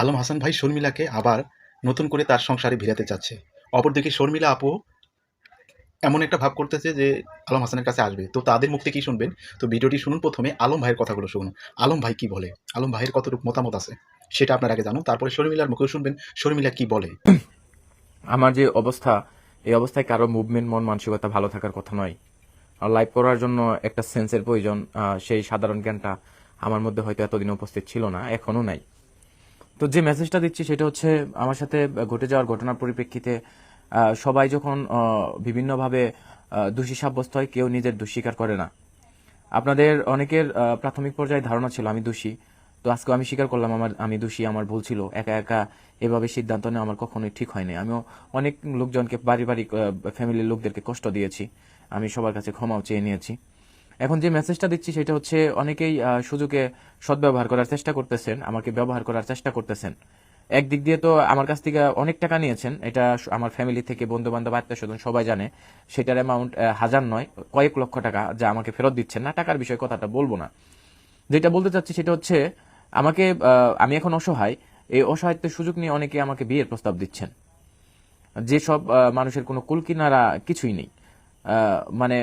আলম হাসান ভাই শর্মিলাকে আবার নতুন করে তার সংসারে ভিড়াতে চাচ্ছে। অপরদিকে শর্মিলা আপু এমন একটা ভাব করতেছে যে আলম হাসানের কাছে আসবে। তো তাদের মুখ থেকে কি শুনবেন। তো ভিডিওটি শুনুন প্রথমে, আলম ভাইয়ের কথাগুলো শুনুন। আলম ভাই কি বলে? আলম ভাইয়ের কতটুকু মতামত আছে? সেটা আপনার আগে জানুন, তারপরে শর্মিলার মুখেও শুনবেন। শর্মিলা কি বলে? আমার যে অবস্থা, এই অবস্থায় কারও মুভমেন্ট, মন, মানসিকতা ভালো থাকার কথা নয়। আর লাইভ করার জন্য একটা সেন্সের প্রয়োজন সেই সাধারণ জ্ঞানটা আমার মধ্যে হয়তো এতদিন উপস্থিত ছিল না এখনও নাই। তো যে মেসেজটা দিচ্ছি সেটা হচ্ছে আমার সাথে ঘটে যাওয়ার ঘটনার পরিপ্রেক্ষিতে সবাই যখন বিভিন্নভাবে দোষী সাব্যস্ত হয়, কেউ নিজের দোষ স্বীকার করে না। আপনাদের অনেকের প্রাথমিক পর্যায়ে ধারণা ছিল, আমি দোষী। তো আজকে আমি স্বীকার করলাম, আমার, আমি দোষী, আমার ভুল ছিল। একা একা এভাবে সিদ্ধান্ত নেওয়া আমার কখনোই ঠিক হয়নি। আমিও অনেক লোকজনকে, পারিবারিক ফ্যামিলির লোকদেরকে কষ্ট দিয়েছি। আমি সবার কাছে ক্ষমাও চেয়ে নিয়েছি। এখন যে মেসেজটা দিচ্ছি সেটা হচ্ছে অনেকেই সুযোগে সদ্ব্যবহার করার চেষ্টা করতেছেন, আমাকে ব্যবহার করার চেষ্টা করতেছেন। একদিক দিয়ে তো আমার কাছ থেকে অনেক টাকা নিয়েছেন, এটা আমার ফ্যামিলি থেকে বন্ধু বান্ধব আত্মীয় স্বজন সবাই জানে, সেটার অ্যামাউন্ট হাজার নয়, কয়েক লক্ষ টাকা যা আমাকে ফেরত দিচ্ছেন না, টাকার বিষয়ে কথাটা বলব না। যেটা বলতে চাচ্ছি সেটা হচ্ছে, আমাকে আমি এখন অসহায়, এই অসহায়ত্বের সুযোগ নিয়ে অনেকে আমাকে বিয়ের প্রস্তাব দিচ্ছেন। যেসব মানুষের কোনো কুলকিনারা কিছুই নেই। মানে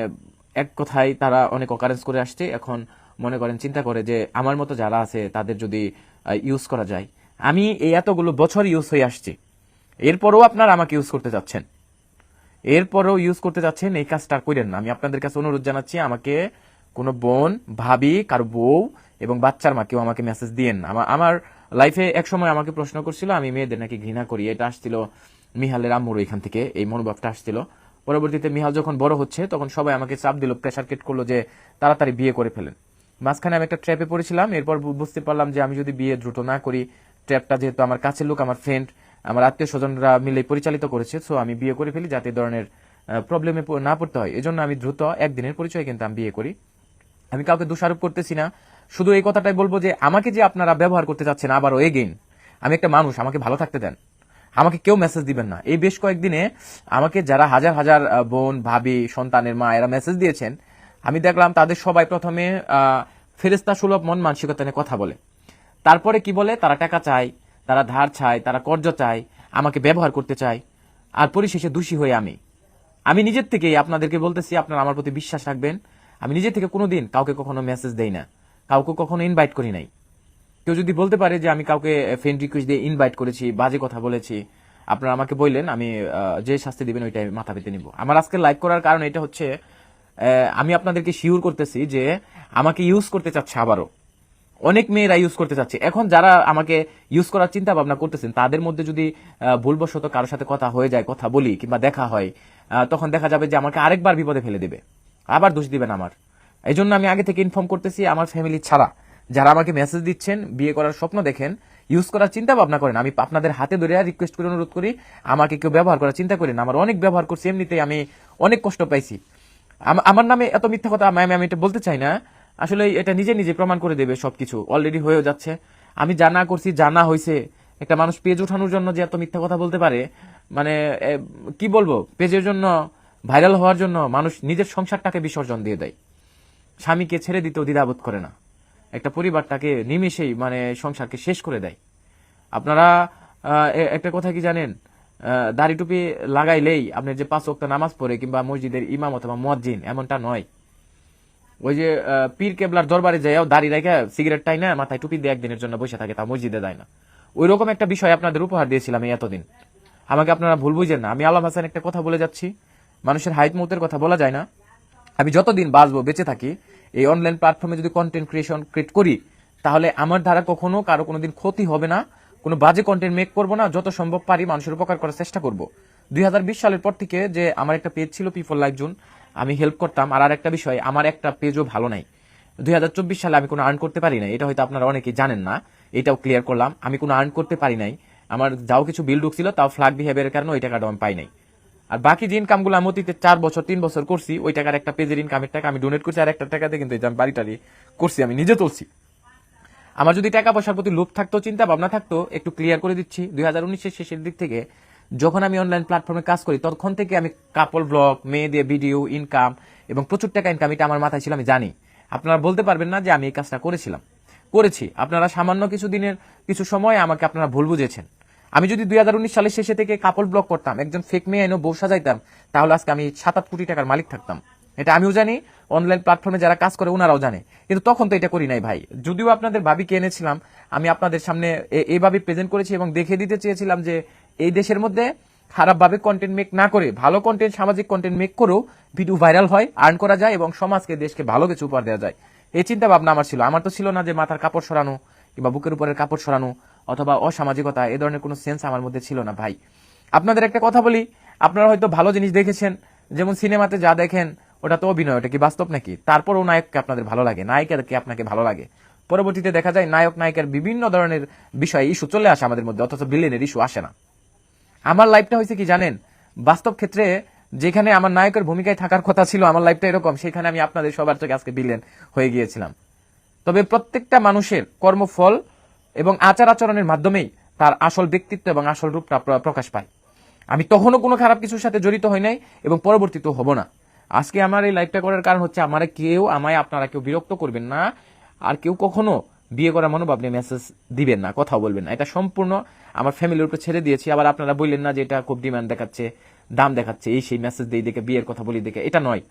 এক কথায় তারা অনেক অকারেন্স করে আসছে। এখন মনে করেন, চিন্তা করে যে আমার মতো যারা আছে, তাদের যদি ইউজ করা যায়। আমি এই এতগুলো বছর ইউজ হয়ে আসছি। এরপরও আপনারা আমাকে ইউজ করতে যাচ্ছেন। এরপরও ইউজ করতে যাচ্ছেন, এই কাজটা করেন না। আমি আপনাদের কাছে অনুরোধ জানাচ্ছি, আমাকে কোনো বোন, ভাবি, কারও বউ এবং বাচ্চার মা কেউ আমাকে মেসেজ দিয়েন আমার আমার লাইফে এক সময় আমাকে প্রশ্ন করছিল, আমি মেয়েদের নাকি ঘৃণা করি। এটা আসছিল মিহালের আম্মুর এখান থেকে, এই মনোভাবটা আসছিল। পরবর্তীতে মিহাল যখন বড় হচ্ছে, তখন সবাই আমাকে চাপ দিল প্রেশার কেট করল যে তাড়াতাড়ি বিয়ে করে ফেলেন। মাঝখানে আমি একটা ট্র্যাপে পড়েছিলাম, এরপর বুঝতে পারলাম যে আমি যদি বিয়ে দ্রুত না করি ট্র্যাপটা যেহেতু আমার কাছের লোক, আমার ফ্রেন্ড আমার আত্মীয় স্বজনরা মিলে পরিচালিত করেছে সো আমি বিয়ে করে ফেলি যাতে ধরনের প্রবলেমে না পড়তে হয়। এজন্য আমি দ্রুত একদিনের পরিচয় কিন্তু আমি বিয়ে করি। আমি কাউকে দোষারোপ করতেছি না। শুধু এই কথাটাই বলব যে আমাকে যে আপনারা ব্যবহার করতে যাচ্ছেন আবারও এগেইন আমি একটা মানুষ, আমাকে ভালো থাকতে দেন। আমাকে কেউ মেসেজ দিবেন না। এই বেশ কয়েকদিনে আমাকে যারা হাজার হাজার বোন, ভাবি, সন্তানের মা, এরা মেসেজ দিয়েছেন, আমি দেখলাম তাদের সবাই প্রথমে ফেরেস্তা সুলভ মন মানসিকতা নিয়ে কথা বলে। তারপরে কি বলে? তারা টাকা চায়, তারা ধার চায়, তারা কর্জ চায়, আমাকে ব্যবহার করতে চায়, আর পরিশেষে দোষী হয়ে আমি। আমি নিজের থেকেই আপনাদেরকে বলতেছি, আপনারা আমার প্রতি বিশ্বাস রাখবেন। আমি নিজের থেকে কোনোদিন কাউকে কখনো মেসেজ দেই না। কাউকে কখনো ইনভাইট করি নাই। কেউ যদি বলতে পারে যে আমি কাউকে ফ্রেন্ড রিকোয়েস্ট দিয়ে ইনভাইট করেছি, বাজে কথা বলেছি, আপনারা আমাকে বললেন, আমি যে শাস্তি দিবেন ওইটাই মাথা পেতে নিব। আমার আজকে লাইক করার কারণ এটা হচ্ছে আমি আপনাদেরকে শিওর করতেছি যে আমাকে ইউজ করতে চাচ্ছে আবারও। অনেক মেয়েরা ইউজ করতে চাচ্ছে। এখন যারা আমাকে ইউজ করার চিন্তা ভাবনা করতেছেন, তাদের মধ্যে যদি ভুলবশত কারোর সাথে কথা হয়ে যায়, কথা বলি কিংবা দেখা হয় তখন দেখা যাবে যে আমাকে আরেকবার বিপদে ফেলে দেবে। আবার দোষ দিবেন আমার। এই জন্য আমি আগে থেকে ইনফর্ম করতেছি, আমার ফ্যামিলি ছাড়া। যারা আমাকে মেসেজ দিচ্ছেন, বিয়ে করার স্বপ্ন দেখেন ইউজ করার চিন্তা ভাবনা করেন, আমি আপনাদের হাতে ধরে রিকোয়েস্ট করে অনুরোধ করি, আমাকে কেউ ব্যবহার করার চিন্তা করেন আমার অনেক ব্যবহার করছি, এমনিতেই আমি অনেক কষ্ট পাইছি। আমার নামে এত মিথ্যা কথা, আমি আমি এটা বলতে চাই না। আসলে এটা নিজে নিজে প্রমাণ করে দেবে সবকিছু। অলরেডি হয়েও যাচ্ছে। আমি জানা করছি জানা হয়েছে একটা মানুষ পেজ ওঠানোর জন্য যে এত মিথ্যা কথা বলতে পারে মানে কি বলব? পেজের জন্য ভাইরাল হওয়ার জন্য মানুষ নিজের সংসারটাকে বিসর্জন দিয়ে দেয়। স্বামীকে ছেড়ে দিতেও দ্বিধাবোধ করে না। একটা পরিবারটাকে নিমিষেই মানে সংসারকে শেষ করে দেয়। আপনারা একটা কথা কি জানেন? দাড়ি টুপি লাগাইলেই আপনি যে পাঁচ ওয়াক্ত নামাজ পড়ে কিংবা মসজিদের ইমাম অথবা মজ্জিন এমনটা নয়। ওই যে পীর কেবলার দরবারে যাইও দাড়ি রেখে সিগারেট টাই না মাথায় টুপি দিয়ে একদিনের জন্য বসে থাকে, তা মসজিদে দেয় না। ওই রকম একটা বিষয় আপনাদের উপহার দিয়েছিলাম এই এতদিন। আমাকে আপনারা ভুল বুঝেন না। আমি আলম হাসান একটা কথা বলে যাচ্ছি। মানুষের হাইট মৌতের কথা বলা যায় না। আমি যতদিন বাঁচবো, বেঁচে থাকি। এই অনলাইন প্ল্যাটফর্মে যদি কন্টেন্ট ক্রিয়েশন ক্রিয়েট করি, তাহলে আমার দ্বারা কখনো কারও কোনোদিন ক্ষতি হবে না। কোনো বাজে কন্টেন্ট মেক করব না, যত সম্ভব পারি মানুষের উপকার করার চেষ্টা করব। দুই হাজার বিশ সালের পর থেকে যে আমার একটা পেজ ছিল পিপল লাইফ জোন আমি হেল্প করতাম। আর আরেকটা বিষয়, আমার একটা পেজও ভালো নাই। দুই হাজার চব্বিশ সালে আমি কোনো আর্ন করতে পারি নাই। এটা হয়তো আপনারা অনেকেই জানেন না। এটাও ক্লিয়ার করলাম। আমি কোনো আর্ন করতে পারি নাই। আমার যাও কিছু বিল ঢুকছিল, তাও ফ্লাগ বিহেভিয়ারের কারণে ওই টাকাটা আমি পাই নাই। আর বাকি যে ইনকামগুলো আমি অতীতে চার বছর, তিন বছর করছি, ওই টাকার একটা পেজের ইনকামের টাকা আমি ডোনেট করছি আর একটা টাকাতে কিন্তু আমি বাড়ি টাড়ি করছি, আমি নিজে তুলছি। আমার যদি টাকা পয়সার প্রতি লোভ থাকতো চিন্তা ভাবনা থাকতো, একটু ক্লিয়ার করে দিচ্ছি, দুই হাজার উনিশের শেষের দিক থেকে যখন আমি অনলাইন প্ল্যাটফর্মে কাজ করি, তখন থেকে আমি কাপল ব্লগ মেয়ে দিয়ে ভিডিও ইনকাম এবং প্রচুর টাকা ইনকাম এটা আমার মাথায় ছিল, আমি জানি। আপনারা বলতে পারবেন না যে আমি এই কাজটা করেছিলাম। করেছি। আপনারা সামান্য কিছু দিনের, কিছু সময় আমাকে আপনারা ভুল বুঝেছেন। আমি যদি দুই হাজার উনিশ সালের শেষে থেকে কাপড় ব্লক করতাম, একজন ফেক মেয়ে এনে বউ সাজাইতাম, তাহলে আজকে আমি সাত আট কোটি টাকার মালিক থাকতাম। এটা আমিও জানি অনলাইন প্ল্যাটফর্মে যারা কাজ করে ওনারাও জানে। কিন্তু তখন তো এটা করি নাই ভাই। যদিও আপনাদের ভাবিকে এনেছিলাম, আমি আপনাদের সামনে এইভাবে প্রেজেন্ট করেছি এবং দেখে দিতে চেয়েছিলাম যে এই দেশের মধ্যে খারাপভাবে কন্টেন্ট মেক না করে, ভালো কন্টেন্ট সামাজিক কন্টেন্ট মেক করেও ভিডিও ভাইরাল হয় আর্ন করা যায় এবং সমাজকে, দেশকে ভালো কিছু উপহার দেওয়া যায়। এই চিন্তা ভাবনা আমার ছিল। আমার তো ছিল না যে মাথার কাপড় সরানো কিংবা বুকের উপরের কাপড় সরানো। অথবা অসামাজিকতা, এ ধরনের কোনো সেন্স আমার মধ্যে ছিল না, ভাই। আপনাদের একটা কথা বলি, আপনারা হয়তো ভালো জিনিস দেখেছেন, যেমন সিনেমাতে যা দেখেন, ওটা তো অভিনয়, ওটা কি বাস্তব নাকি? তারপরও নায়ককে আপনাদের ভালো লাগে, নায়িকাকে আপনাকে ভালো লাগে। পরবর্তীতে দেখা যায়, নায়ক, নায়িকার বিভিন্ন ধরনের বিষয় ইস্যু চলে আসে আমাদের মধ্যে, অথচ বিলেনের ইস্যু আসে না। আমার লাইফটা হয়েছে কি জানেন? বাস্তব ক্ষেত্রে যেখানে আমার নায়কের ভূমিকায় থাকার কথা ছিল, আমার লাইফটা এরকম, সেখানে আমি আপনাদের সবার চোখে আজকে বিলেন হয়ে গিয়েছিলাম। তবে প্রত্যেকটা মানুষের কর্মফল এবং আচার আচরণের মাধ্যমেই তার আসল ব্যক্তিত্ব এবং আসল রূপটা প্রকাশ পায়। আমি তখনও কোনো খারাপ কিছুর সাথে জড়িত হই নাই এবং পরবর্তীতেও হব না। আজকে আমার এই লাইফটা করার কারণ হচ্ছে আমার কেউ, আমায় আপনারা কেউ বিরক্ত করবেন না। আর কেউ কখনো বিয়ে করার মনোভাব নিয়ে মেসেজ দিবেন না কথা বলবেন না। এটা সম্পূর্ণ আমার ফ্যামিলির উপর ছেড়ে দিয়েছি। আবার আপনারা বললেন না যে এটা খুব ডিমান্ড দেখাচ্ছে, দাম দেখাচ্ছে। এই সেই মেসেজ দিয়ে দেখে বিয়ের কথা বলি দেখে এটা নয়।